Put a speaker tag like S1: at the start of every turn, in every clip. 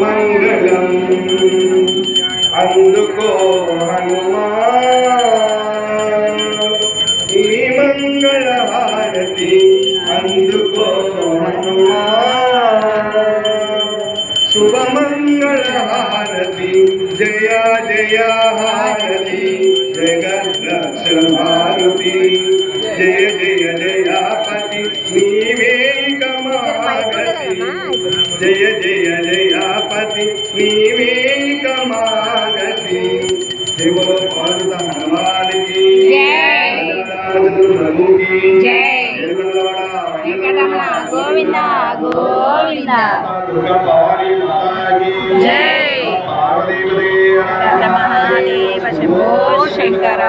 S1: మంగళం అందుకో ఈ మంగళ హారతి అందుకో శుభమంగళ హారతి జయ జయ హారతి జగద్రక్ష భారతి జయ జయ జయాపతి జయాపతి నీవే కమాగతి జయ బోలో పార్వత హనుమానికి. ప్రభుకి
S2: గోవింద గోవింద
S1: భవానీ మాతాకి.
S2: మహాదేవ శంభో శంకర.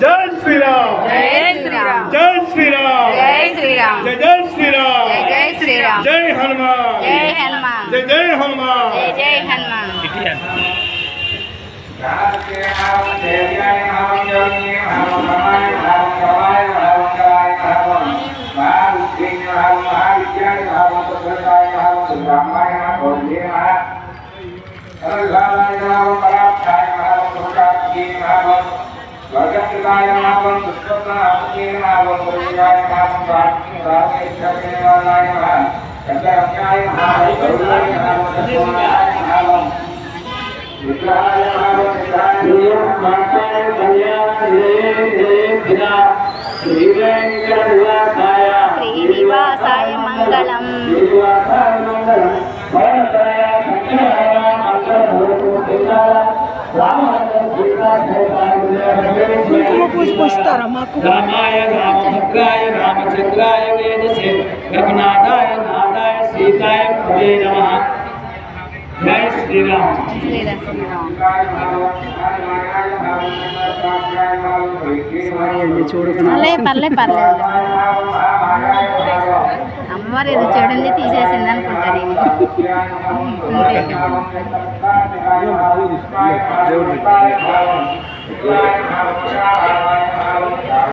S1: జై శ్రీరామ్.
S2: జై శ్రీరామ్.
S1: జై శ్రీరామ్.
S2: జై శ్రీరామ్.
S1: జై శ్రీరామ్.
S2: జై శ్రీరామ్.
S1: జై హనుమాన్.
S2: జై హనుమాన్
S1: జై జై హనుమాన్.
S2: జై జై హనుమాన్. శ్రీనివాసాయ మంగళం
S3: రామాయ రామభద్రాయ రామచంద్రాయ వేదసే రఘునాథాయ నాథాయ సీతాయ పదే నమ. జై శ్రీరామ్.
S2: పర్లే పర్లే పర్లేదు. అమ్మవారు ఏదో చెడుంది తీసేసింది అనుకుంటా నేను